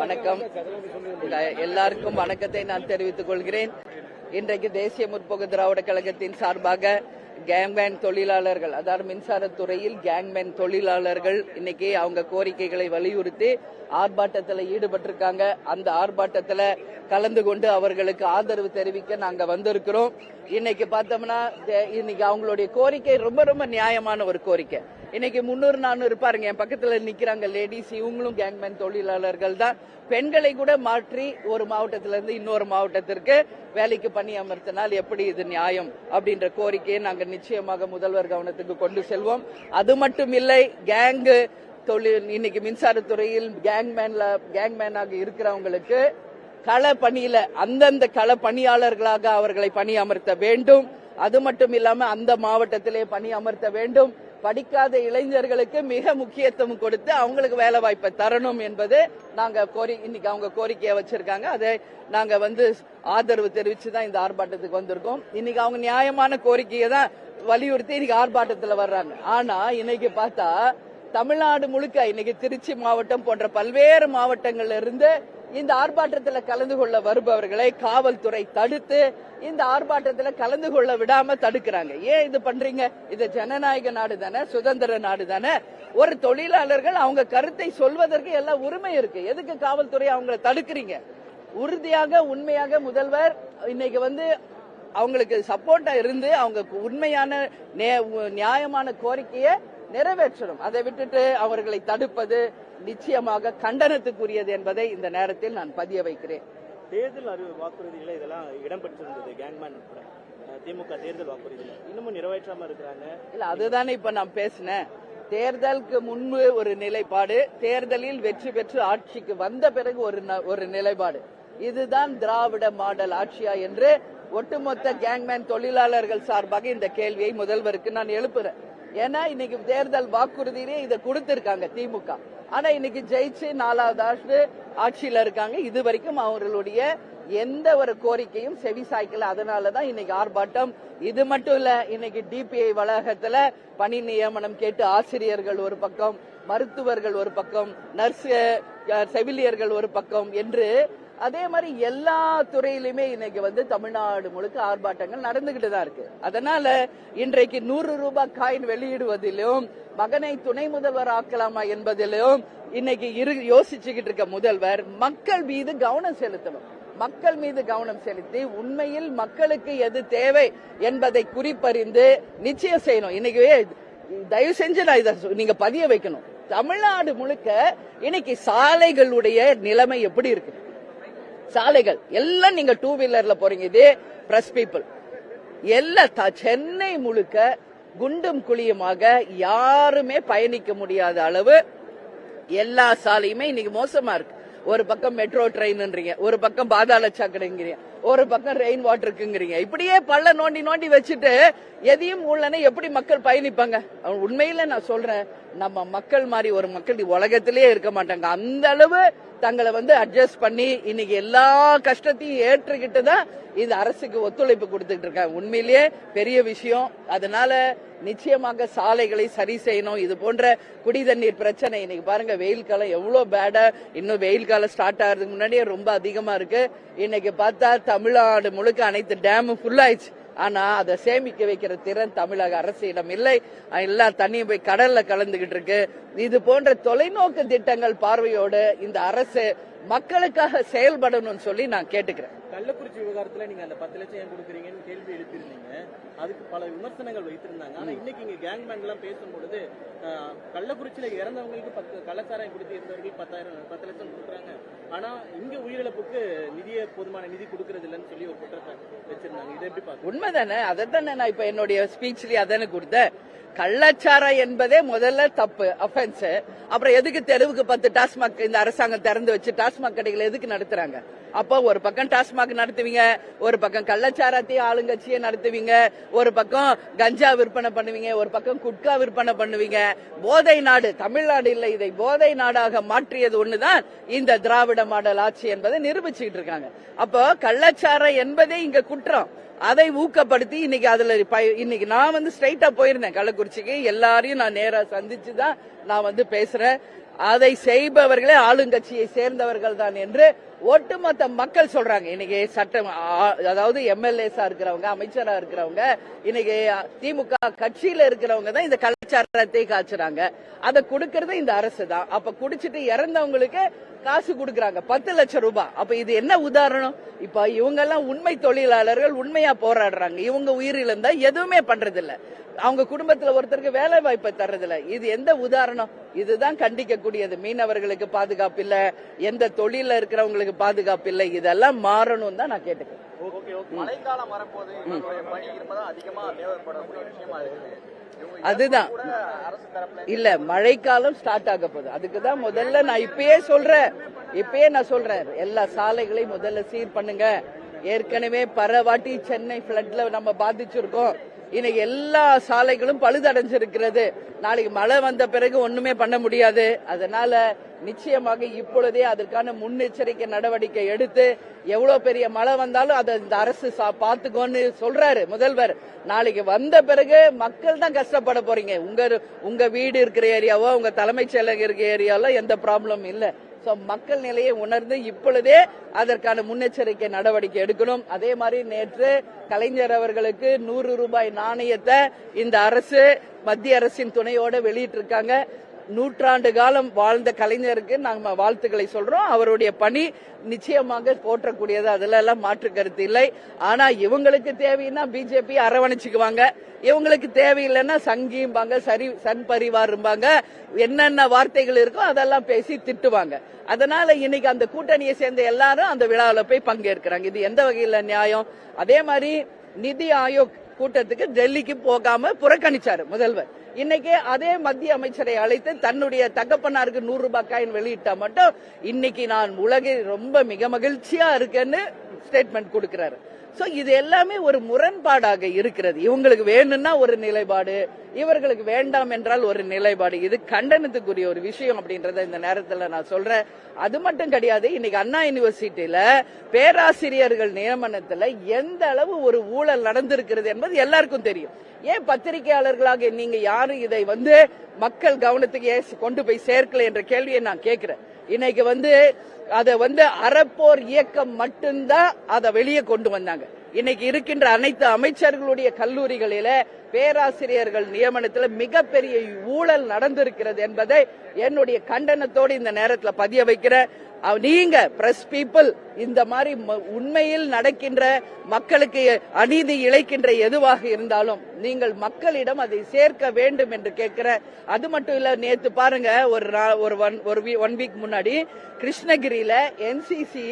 வணக்கம். எல்லாருக்கும் வணக்கத்தை நான் தெரிவித்துக் கொள்கிறேன். இன்றைக்கு தேசிய முற்போக்கு திராவிட கழகத்தின் சார்பாக கேங்மேன் தொழிலாளர்கள் அதாவது மின்சாரத்துறையில் கேங்மேன் தொழிலாளர்கள் இன்னைக்கு அவங்க கோரிக்கைகளை வலியுறுத்தி ஆர்ப்பாட்டத்தில் ஈடுபட்டிருக்காங்க. அந்த ஆர்ப்பாட்டத்தில் கலந்து கொண்டு அவர்களுக்கு ஆதரவு தெரிவிக்க நாங்கள் வந்திருக்கிறோம். இன்னைக்கு பார்த்தோம்னா இன்னைக்கு அவங்களுடைய கோரிக்கை ரொம்ப ரொம்ப நியாயமான ஒரு கோரிக்கை. இன்னைக்கு முன்னூறு நானூறு பாருங்க என் பக்கத்துல நிக்கிறாங்க லேடிஸ் இவங்களும் கேங்மேன் தொழிலாளர்கள் தான். பெண்களை கூட மாற்றி ஒரு மாவட்டத்திலிருந்து இன்னொரு மாவட்டத்திற்கு வேலைக்கு பணி அமர்த்தினால் எப்படி இது நியாயம் அப்படின்ற கோரிக்கையை நாங்கள் நிச்சயமாக முதல்வர் கவனத்துக்கு கொண்டு செல்வோம். அது மட்டும் இல்லை கேங்கு தொழில் இன்னைக்கு மின்சாரத்துறையில் கேங்மேன்ல கேங்மேனாக இருக்கிறவங்களுக்கு கள பணியில அந்தந்த கள பணியாளர்களாக அவர்களை பணி அமர்த்த வேண்டும். அது மட்டும் இல்லாம அந்த மாவட்டத்திலே பணி அமர்த்த வேண்டும். படிக்காத இளைஞர்களுக்கு மிக முக்கியத்துவம் கொடுத்து அவங்களுக்கு வேலை வாய்ப்பை தரணும் என்பது நாங்க கோரி இன்னைக்கு அவங்க கோரிக்கையை வச்சிருக்காங்க. அதை நாங்க வந்து ஆதரவு தெரிவிச்சு தான் இந்த ஆர்ப்பாட்டத்துக்கு வந்திருக்கோம். இன்னைக்கு அவங்க நியாயமான கோரிக்கையை தான் வலியுறுத்தி இன்னைக்கு ஆர்ப்பாட்டத்துல வர்றாங்க. ஆனா இன்னைக்கு பார்த்தா தமிழ்நாடு முழுக்க இன்னைக்கு திருச்சி மாவட்டம் போன்ற பல்வேறு மாவட்டங்கள்ல இருந்து இந்த ஆர்ப்பாட்டத்தில் கலந்து கொள்ள வருபவர்களை காவல்துறை தடுத்து இந்த ஆர்ப்பாட்டத்தில் கலந்து கொள்ள விடாம தடுக்கிறாங்க. ஏன் இது பண்றீங்க? இது ஜனநாயக நாடு தானே சுதந்திர நாடு தானே. ஒரு தொழிலாளர்கள் அவங்க கருத்தை சொல்வதற்கு எல்லாம் உரிமை இருக்கு. எதுக்கு காவல்துறை அவங்களை தடுக்கிறீங்க? உறுதியாக உண்மையாக முதல்வர் இன்னைக்கு வந்து அவங்களுக்கு சப்போர்ட்டா இருந்து அவங்க உண்மையான நியாயமான கோரிக்கையை நிறைவேற்றணும். அதை விட்டுட்டு அவர்களை தடுப்பது நிச்சயமாக கண்டனத்துக்குரியது என்பதை இந்த நேரத்தில் நான் பதிய வைக்கிறேன். தேர்தல் அறிவு வாக்குறுதியில இதெல்லாம் இடம்பெற்றிருந்தது கேங்மேன் உட்பட. திமுக தேர்தல் வாக்குறுதியில. இன்னமும் நிறைவேற்றாம இருக்கிறாங்க. இல்ல அதுதானே இப்ப நான் பேசினேன். தேர்தலுக்கு முன்பு ஒரு நிலைப்பாடு தேர்தலில் வெற்றி பெற்று ஆட்சிக்கு வந்த பிறகு ஒரு ஒரு நிலைப்பாடு. இதுதான் திராவிட மாடல் ஆட்சியா என்று ஒட்டுமொத்த கேங்மேன் தொழிலாளர்கள் சார்பாக இந்த கேள்வியை முதல்வருக்கு நான் எழுப்புறேன். ஏன்னா இன்னைக்கு தேர்தல் வாக்குறுதியிலே இதை கொடுத்திருக்காங்க திமுக. ஆனா இன்னைக்கு ஜெயிச்சு நாலாவது ஆண்டு ஆட்சியில இருக்காங்க. இது வரைக்கும் அவர்களுடைய எந்த ஒரு கோரிக்கையும் செவி சாய்க்கல. அதனாலதான் இன்னைக்கு ஆர்ப்பாட்டம். இது மட்டும் இல்ல இன்னைக்கு டிபிஐ வளாகத்துல பணி நியமனம் கேட்டு ஆசிரியர்கள் ஒரு பக்கம் மருத்துவர்கள் ஒரு பக்கம் நர்ஸ் செவிலியர்கள் ஒரு பக்கம் என்று அதே மாதிரி எல்லா துறையிலுமே இன்னைக்கு வந்து தமிழ்நாடு முழுக்க ஆர்ப்பாட்டங்கள் நடந்துகிட்டு தான் இருக்கு. அதனால இன்றைக்கு நூறு ரூபாய் காயின் வெளியிடுவதிலும் மகனை துணை முதல்வர் ஆக்கலாமா என்பதிலும் இன்னைக்கு இரு யோசிச்சுக்கிட்டு இருக்க முதல்வர் மக்கள் மீது கவனம் செலுத்தணும். மக்கள் மீது கவனம் செலுத்தி உண்மையில் மக்களுக்கு எது தேவை என்பதை குறிப்பறிந்து நிச்சயம் செய்யணும். இன்னைக்கு தயவு செஞ்சு நான் இதை நீங்க பதிய வைக்கணும். தமிழ்நாடு முழுக்க இன்னைக்கு சாலைகளுடைய நிலைமை எப்படி இருக்கு? சாலைகள். எல்லாம் நீங்க டூ வீலர்ல போறீங்க. இதே பிரஸ் பீப்புள் எல்லாம் சென்னை முழுக்க குண்டும் குழியுமாக யாருமே பயணிக்க முடியாத அளவு எல்லா சாலையுமே இன்னைக்கு மோசமா இருக்கு. ஒரு பக்கம் மெட்ரோ ட்ரெயின்ன்றீங்க ஒரு பக்கம் பாதாள சாக்கடைங்கிறீங்க. ஒரு பக்கம் ரெயின் வாட்டருக்குங்கிறீங்க இப்படியே பள்ள நோண்டி நோண்டி வச்சுட்டு எதையும் உள்ளன எப்படி மக்கள் பயணிப்பாங்க? உண்மையில நான் சொல்றேன் நம்ம மக்கள் மாதிரி ஒரு மக்கள் உலகத்திலேயே இருக்க மாட்டாங்க. அந்த அளவு தங்களை வந்து அட்ஜஸ்ட் பண்ணி இன்னைக்கு எல்லா கஷ்டத்தையும் ஏற்றுக்கிட்டு தான் இந்த அரசுக்கு ஒத்துழைப்பு கொடுத்துட்டு இருக்காங்க. உண்மையிலேயே பெரிய விஷயம். அதனால நிச்சயமாக சாலைகளை சரி செய்யணும். இது போன்ற குடி தண்ணீர் பிரச்சனை இன்னைக்கு பாருங்க வெயில் காலம் எவ்வளவு பேடா இன்னும் வெயில் காலம் ஸ்டார்ட் ஆகிறதுக்கு முன்னாடியே ரொம்ப அதிகமா இருக்கு. இன்னைக்கு பார்த்தா தமிழ்நாடு முழுக்க அனைத்து டேமும் ஃபுல்லாயிடுச்சு ஆனா அதை சேமிக்க வைக்கிற திறன் தமிழக அரசிடம் இல்லை. எல்லா தண்ணியும் போய் கடல்ல கலந்துகிட்டு இருக்கு. இது போன்ற தொலைநோக்கு திட்டங்கள் பார்வையோடு இந்த அரசு மக்களுக்காக செயல்படணும்னு சொல்லி நான் கேட்டுக்கிறேன். கள்ளக்குறிச்சி விவகாரத்துல நீங்க அந்த பத்து லட்சம் ஏன் கொடுக்குறீங்கன்னு கேள்வி எழுப்பியிருந்தீங்க. அதுக்கு பல விமர்சனங்கள் வைத்திருந்தாங்க. ஆனா இன்னைக்கு இங்க கேங்மேன் எல்லாம் பேசும்பொழுது கள்ளக்குறிச்சியில இறந்தவங்களுக்கு பத்து கள்ளச்சாரம் கொடுத்து இருந்தவர்கள் பத்தாயிரம் பத்து லட்சம் கொடுக்குறாங்க. ஆனா இங்க உயிரிழப்புக்கு போதுமான நிதி கொடுக்கறது இல்லைன்னு சொல்லி ஒரு குற்றத்தை வச்சிருந்தாங்க. இதை எப்படி உண்மைதானே? அதை தானே நான் இப்ப என்னுடைய ஸ்பீச்லயே அதானே கொடுத்தேன். கள்ளச்சாரம் என்பதே முதல்ல தப்பு அஃபென்ஸ் அப்புறம் எதுக்கு தெருவுக்கு பத்து டாஸ்மாக் இந்த அரசாங்கம் திறந்து வச்சு டாஸ்மாக் கடைகளை எதுக்கு நடத்துறாங்க? அப்போ ஒரு பக்கம் டாஸ்மாக் நடத்துவீங்க ஒரு பக்கம் கள்ளச்சாரத்தையும் ஆளுங்கட்சியை நடத்துவீங்க ஒரு பக்கம் கஞ்சா விற்பனை பண்ணுவீங்க ஒரு பக்கம் குட்கா விற்பனை பண்ணுவீங்க. போதை நாடு தமிழ்நாடு இல்லை இதை போதை நாடாக மாற்றியது ஒண்ணுதான் இந்த திராவிட மாடல் ஆட்சி என்பதை நிரூபிச்சுக்கிட்டு இருக்காங்க. அப்போ கள்ளச்சாரம் என்பதே இங்க குற்றம். அதை ஊக்கப்படுத்தி இன்னைக்கு அதுல இன்னைக்கு நான் வந்து ஸ்ட்ரைட்டா போயிருந்தேன் கள்ளக்குறிச்சிக்கு. எல்லாரையும் நான் நேரா சந்திச்சு தான் நான் வந்து பேசுறேன். அதை செய்பவர்களே ஆளுங்கட்சியை சேர்ந்தவர்கள் தான் என்று ஒட்டுமொத்த மக்கள் சொல்றாங்க. இன்னைக்கு சட்டம் அதாவது எம்எல்ஏஸா இருக்கிறவங்க அமைச்சரா இருக்கிறவங்க இன்னைக்கு திமுக கட்சியில இருக்கிறவங்க தான் இந்த கலாச்சாரத்தை காய்ச்சுறாங்க. அதை கொடுக்கறது இந்த அரசு தான். அப்ப குடிச்சிட்டு இறந்தவங்களுக்கு காசு கொடுக்கறாங்க. பத்து லட்சம் ரூபாய். அப்ப இது என்ன உதாரணம்? இப்ப இவங்க எல்லாம் உண்மை தொழிலாளர்கள் உண்மையா போராடுறாங்க. இவங்க உயிரிழந்தா எதுவுமே பண்றது இல்ல அவங்க குடும்பத்துல ஒருத்தருக்கு வேலை வாய்ப்பை தர்றதில்ல. இது எந்த உதாரணம்? இதுதான் கண்டிக்கக்கூடியது. மீனவர்களுக்கு பாதுகாப்பு இல்ல. எந்த தொழில இருக்கிறவங்களுக்கு பாதுகாப்பு இல்ல. இதெல்லாம் மாறணும் தான் நான் கேட்டுக்கிறேன். மழைக்காலம் வரப்போது பணி இருப்பதா அதிகமா தேவைப்படக்கூடிய விஷயமா இருக்குது. அதுதான். இல்ல மழைக்காலம் ஸ்டார்ட் ஆக போகுது. அதுக்கு தான் முதல்ல நான் இப்பயே சொல்றேன். இப்பயே நான் சொல்றேன். எல்லா சாலைகளையும் முதல்ல சீர் பண்ணுங்க. ஏற்கனவே பரவாட்டி சென்னை பிளட்ல நம்ம பாதிச்சிருக்கோம். இன்னைக்கு எல்லா சாலைகளும் பழுதடைஞ்சிருக்கிறது. நாளைக்கு மழை வந்த பிறகு ஒண்ணுமே பண்ண முடியாது. அதனால நிச்சயமாக இப்பொழுதே அதற்கான முன்னெச்சரிக்கை நடவடிக்கை எடுத்து எவ்வளவு பெரிய மழை வந்தாலும் அதை இந்த அரசு சா- சொல்றாரு முதல்வர். நாளைக்கு வந்த பிறகு மக்கள் தான் கஷ்டப்பட போறீங்க. உங்க உங்க வீடு இருக்கிற ஏரியாவோ உங்க தலைமைச் செயலகம் இருக்கிற ஏரியாவோ எந்த ப்ராப்ளம் இல்ல. சோ மக்கள் நிலையை உணர்ந்து இப்பொழுதே அதற்கான முன்னெச்சரிக்கை நடவடிக்கை எடுக்கணும். அதே மாதிரி நேற்று கலைஞர் அவர்களுக்கு நூறு ரூபாய் நாணயத்தை இந்த அரசு மத்திய அரசின் துணையோட வெளியிட்டிருக்காங்க. நூற்றாண்டு காலம் வாழ்ந்த கலைஞருக்கு நாங்கள் வாழ்த்துக்களை சொல்றோம். அவருடைய பணி நிச்சயமாக போற்றக்கூடியது. அதுல எல்லாம் மாற்று கருத்து இல்லை. ஆனா இவங்களுக்கு தேவைன்னா பிஜேபி அரவணைச்சுக்குவாங்க. இவங்களுக்கு தேவையில்லைன்னா சங்கிம்பாங்க சரி சன் பரிவாரும்பாங்க. என்னென்ன வார்த்தைகள் இருக்கோ அதெல்லாம் பேசி திட்டுவாங்க. அதனால இன்னைக்கு அந்த கூட்டணியை சேர்ந்த எல்லாரும் அந்த விழாவில் போய் பங்கேற்கிறாங்க. இது எந்த வகையில நியாயம்? அதே மாதிரி நிதி ஆயோக் கூட்டத்துக்கு டெல்லிக்கு போகாம புறக்கணிச்சாரு முதல்வர். இன்னைக்கு அதே மத்திய அமைச்சரை அழைத்து தன்னுடைய தகப்பனாருக்கு நூறு ரூபாய் காயின் வெளியிட்டா மட்டும் இன்னைக்கு நான் உலகில் ரொம்ப மிக மகிழ்ச்சியா இருக்கேன்னு ஸ்டேட்மெண்ட் கொடுக்கிறாரு. சோ இது எல்லாமே ஒரு முரண்பாடாக இருக்கிறது. இவங்களுக்கு வேணும்னா ஒரு நிலைப்பாடு இவர்களுக்கு வேண்டாம் என்றால் ஒரு நிலைப்பாடு. இது கண்டனத்துக்குரிய ஒரு விஷயம் அப்படின்றத இந்த நேரத்துல நான் சொல்றேன். அது மட்டும் கிடையாது இன்னைக்கு அண்ணா யூனிவர்சிட்டியில பேராசிரியர்கள் நியமனத்துல எந்த அளவு ஒரு ஊழல் நடந்திருக்கிறது என்பது எல்லாருக்கும் தெரியும். ஏன் பத்திரிகையாளர்களாக நீங்க யாரும் இதை வந்து மக்கள் கவனத்துக்கு ஏன் கொண்டு போய் சேர்க்கல என்ற கேள்வியை நான் கேட்கிறேன். இன்னைக்கு வந்து அதை வந்து அறப்போர் இயக்கம் மட்டும்தான் அதை வெளியே கொண்டு வந்தாங்க. இன்னைக்கு இருக்கின்ற அனைத்து அமைச்சர்களுடைய கல்லூரிகளில பேராசிரியர்கள் நியமனத்தில் மிகப்பெரிய ஊழல் நடந்திருக்கிறது என்பதை என்னுடைய கண்டனத்தோடு இந்த நேரத்தில் பதிய வைக்கிறேன். நீங்க பிரஸ் பீப்புள் இந்த மாதிரி ம- உண்மையில் நடக்கின்ற மக்களுக்கு அநீதி இழைக்கின்ற எதுவாக இருந்தாலும் நீங்கள் மக்களிடம் அதை சேர்க்க வேண்டும் என்று கேட்கிற அது மட்டும் இல்ல நேத்து பாருங்க ஒரு ஒரு ஒன் ஒரு ஒன் வீக் முன்னாடி கிருஷ்ணகிரியில என்சிசி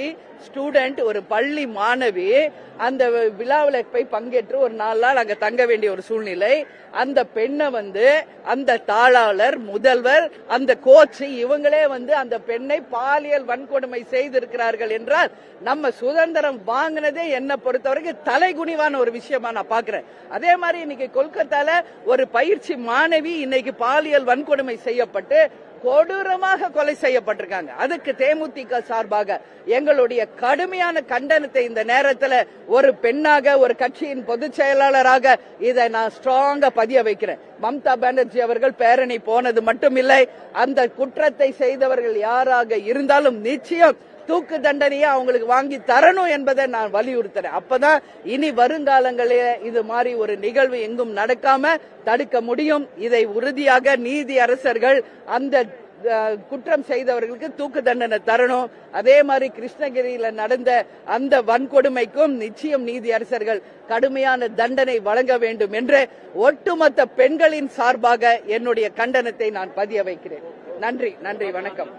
ஸ்டூடெண்ட் ஒரு பள்ளி மாணவி அந்த விழாவில் போய் பங்கேற்று ஒரு நாலு நாள் அங்க தங்க வேண்டிய ஒரு சூழ்நிலை. அந்த பெண்ணை வந்து அந்த தாளாளர் முதல்வர் அந்த கோச் இவங்களே வந்து அந்த பெண்ணை பாலியல் வன்கொடுமை செய்திருக்கிறார்கள் என்றால் நம்ம சுதந்திரம் வாங்கினதே என்ன பொறுத்தவரைக்கும் தலைகுனிவான ஒரு விஷயமா நான் பாக்குறேன் அதே மாதிரி இன்னைக்கு கொல்கத்தால ஒரு பயிற்சி மாணவி இன்னைக்கு பாலியல் வன்கொடுமை செய்யப்பட்டு கொடூரமாக கொலை செய்யப்பட்டிருக்காங்க. அதுக்கு தேமுதிக சார்பாக எங்களுடைய கடுமையான கண்டனத்தை இந்த நேரத்தில் ஒரு பெண்ணாக ஒரு கட்சியின் பொதுச் செயலாளராக இதை நான் ஸ்ட்ராங்கா பதிய வைக்கிறேன். மம்தா பானர்ஜி அவர்கள் பேரணி போனது மட்டுமில்லை. அந்த குற்றத்தை செய்தவர்கள் யாராக இருந்தாலும் நிச்சயம் தூக்கு தண்டனையை அவங்களுக்கு வாங்கி தரணும் என்பதை நான் வலியுறுத்துறேன். அப்பதான் இனி வருங்காலங்களில் இது மாதிரி ஒரு நிகழ்வு எங்கும் நடக்காம தடுக்க முடியும். இதை உறுதியாக நீதி அரசர்கள் அந்த குற்றம் செய்தவர்களுக்கு தூக்கு தண்டனை தரணும். அதே மாதிரி கிருஷ்ணகிரியில நடந்த அந்த வன்கொடுமைக்கும் நிச்சயம் நீதி அரசர்கள் கடுமையான தண்டனை வழங்க வேண்டும் என்று ஒட்டுமொத்த பெண்களின் சார்பாக என்னுடைய கண்டனத்தை நான் பதிய வைக்கிறேன். நன்றி நன்றி வணக்கம்.